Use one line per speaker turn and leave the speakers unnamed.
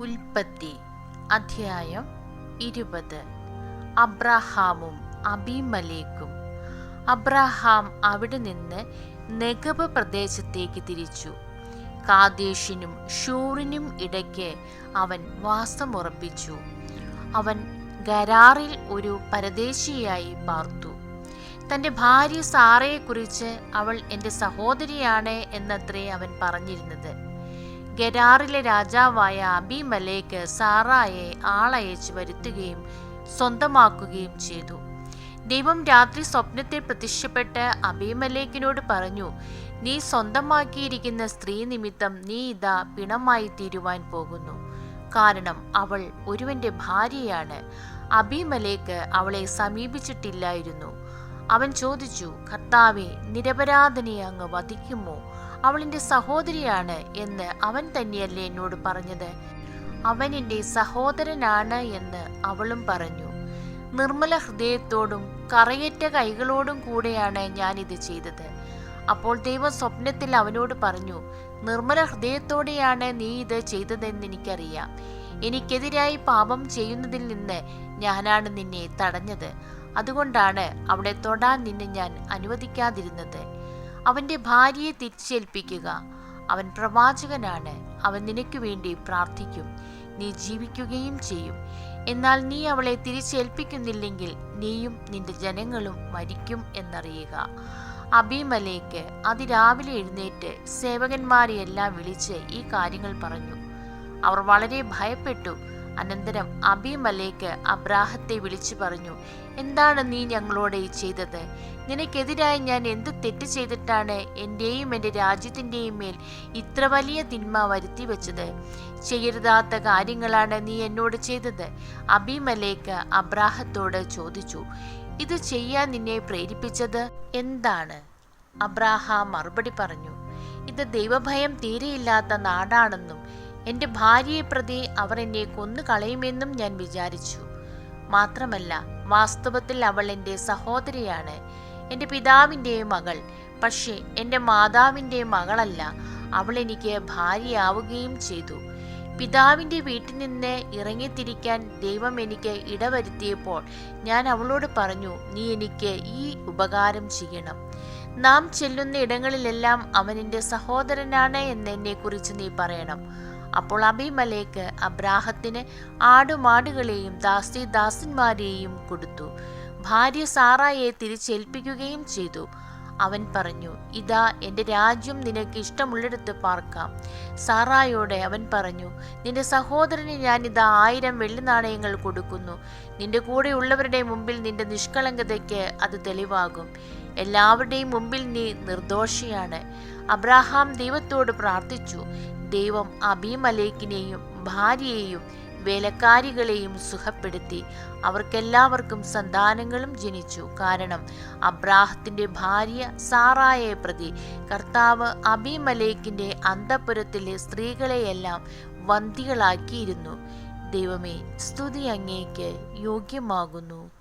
ഉൽപ്പത്തി അധ്യായം ഇരുപത്. അബ്രാഹാമും അബിമലേക്കും. അബ്രഹാം അവിടെ നിന്ന് നെഗബ് പ്രദേശത്തേക്ക് തിരിച്ചു. കാദേശിനും ഷൂറിനും ഇടയ്ക്ക് അവൻ വാസമുറപ്പിച്ചു അവൻ ഗരാറിൽ ഒരു പരദേശിയായി പാർത്തു. തന്റെ ഭാര്യ സാറയെക്കുറിച്ച് അവൾ എന്റെ സഹോദരിയാണ് എന്നത്രേ അവൻ പറഞ്ഞിരുന്നത്. ഗരാറിലെ രാജാവായ അബിമലേക്ക് സാറായെ ആളയച്ച് വരുത്തുകയും സ്വന്തമാക്കുകയും ചെയ്തു. ദൈവം രാത്രി സ്വപ്നത്തിൽ പ്രത്യക്ഷപ്പെട്ട് അബിമലേക്കിനോട് പറഞ്ഞു നീ സ്വന്തമാക്കിയിരിക്കുന്ന സ്ത്രീ നിമിത്തം നീ ഇതാ പിണമായി തീരുവാൻ പോകുന്നു. കാരണം അവൾ ഒരുവന്റെ ഭാര്യയാണ്. അബിമലേക്ക് അവളെ സമീപിച്ചിട്ടില്ലായിരുന്നു. അവൻ ചോദിച്ചു കർത്താവെ നിരപരാധനെ അങ്ങ് വധിക്കുമോ? അവളിന്റെ സഹോദരിയാണ് എന്ന് അവൻ തന്നെയല്ലേ എന്നോട് പറഞ്ഞത്. അവൻ എന്റെ സഹോദരനാണ് എന്ന് അവളും പറഞ്ഞു. നിർമ്മല ഹൃദയത്തോടും കറയറ്റ കൈകളോടും കൂടെയാണ് ഞാൻ ഇത് ചെയ്തത്. അപ്പോൾ ദൈവം സ്വപ്നത്തിൽ അവനോട് പറഞ്ഞു നിർമ്മല ഹൃദയത്തോടെയാണ് നീ ഇത് ചെയ്തതെന്ന് എനിക്കറിയാം. എനിക്കെതിരായി പാപം ചെയ്യുന്നതിൽ നിന്ന് ഞാനാണ് നിന്നെ തടഞ്ഞത്. അതുകൊണ്ടാണ് അവിടെ തൊടാൻ നിന്നെ ഞാൻ അനുവദിക്കാതിരുന്നത്. അവന്റെ ഭാര്യയെ തിരിച്ചേൽപ്പിക്കുക. അവൻ പ്രവാചകനാണ്. അവൻ നിനക്ക് വേണ്ടി പ്രാർത്ഥിക്കും. നീ ജീവിക്കുകയും ചെയ്യും. എന്നാൽ നീ അവളെ തിരിച്ചേൽപ്പിക്കുന്നില്ലെങ്കിൽ നീയും നിന്റെ ജനങ്ങളും മരിക്കും എന്നറിയുക. അബിമലേക്ക് അതിരാവിലെ എഴുന്നേറ്റ് സേവകന്മാരെയെല്ലാം വിളിച്ച് ഈ കാര്യങ്ങൾ പറഞ്ഞു. അവർ വളരെ ഭയപ്പെട്ടു. അനന്തരം അബിമലേക്ക് അബ്രാഹത്തെ വിളിച്ചു പറഞ്ഞു എന്താണ് നീ ഞങ്ങളോട് ചെയ്തത്? നിനക്കെതിരായി ഞാൻ എന്ത് തെറ്റ് ചെയ്തിട്ടാണ് എന്റെയും എന്റെ രാജ്യത്തിന്റെയും മേൽ ഇത്ര വലിയ തിന്മ വരുത്തി വെച്ചത്? ചെയ്യരുതാത്ത കാര്യങ്ങളാണ് നീ എന്നോട് ചെയ്തത്? അബിമലേക്ക് അബ്രാഹത്തോട് ചോദിച്ചു ഇത് ചെയ്യാൻ നിന്നെ പ്രേരിപ്പിച്ചത് എന്താണ്? അബ്രാഹാം മറുപടി പറഞ്ഞു ഇത് ദൈവഭയം തീരെയില്ലാത്ത നാടാണെന്നും എന്റെ ഭാര്യയെ പ്രതി അവർ എന്നെ കൊന്നു കളയുമെന്നും ഞാൻ വിചാരിച്ചു. മാത്രമല്ല വാസ്തവത്തിൽ അവൾ എന്റെ സഹോദരിയാണ്. എന്റെ പിതാവിന്റെ മകൾ. പക്ഷേ എന്റെ മാതാവിന്റെ മകളല്ല അവൾ എനിക്ക് ഭാര്യയാവുകയും ചെയ്തു. പിതാവിന്റെ വീട്ടിൽ നിന്ന് ഇറങ്ങിത്തിരിക്കാൻ ദൈവം എനിക്ക് ഇടവരുത്തിയപ്പോൾ ഞാൻ അവളോട് പറഞ്ഞു നീ എനിക്ക് ഈ ഉപകാരം ചെയ്യണം. നാം ചെല്ലുന്ന ഇടങ്ങളിലെല്ലാം അവൻ എന്റെ സഹോദരനാണ് എന്നെന്നെ കുറിച്ച് നീ പറയണം. അപ്പോൾ അബിമലേക്ക് അബ്രാഹത്തിന് ആടുമാടുകളെയും ദാസി ദാസന്മാരെയും കൊടുത്തു. ഭാര്യ സാറായെ തിരിച്ചേൽപ്പിക്കുകയും ചെയ്തു. അവൻ പറഞ്ഞു ഇതാ എന്റെ രാജ്യം നിനക്ക് ഇഷ്ടമുള്ളിടത്ത് പാർക്കാം. സാറായോട് അവൻ പറഞ്ഞു നിന്റെ സഹോദരന് ഞാൻ ഇതാ ആയിരം വെള്ളി നാണയങ്ങൾ കൊടുക്കുന്നു. നിന്റെ കൂടെയുള്ളവരുടെ മുമ്പിൽ നിന്റെ നിഷ്കളങ്കതയ്ക്ക് അത് തെളിവാകും. എല്ലാവരുടെയും മുമ്പിൽ നീ നിർദോഷിയാണ്. അബ്രാഹാം ദൈവത്തോട് പ്രാർത്ഥിച്ചു. ദൈവം അബീമലേക്കിനെയും ഭാര്യയെയും വേലക്കാരികളെയും സുഖപ്പെടുത്തി. അവർക്കെല്ലാവർക്കും സന്താനങ്ങളും ജനിച്ചു. കാരണം അബ്രാഹത്തിന്റെ ഭാര്യ സാറായെ പ്രതി. കർത്താവ് അബിമലേക്കിന്റെ അന്തപുരത്തിലെ സ്ത്രീകളെയെല്ലാം വന്തികളാക്കിയിരുന്നു ദൈവമേ സ്തുതി അങ്ങേക്ക് യോഗ്യമാകുന്നു.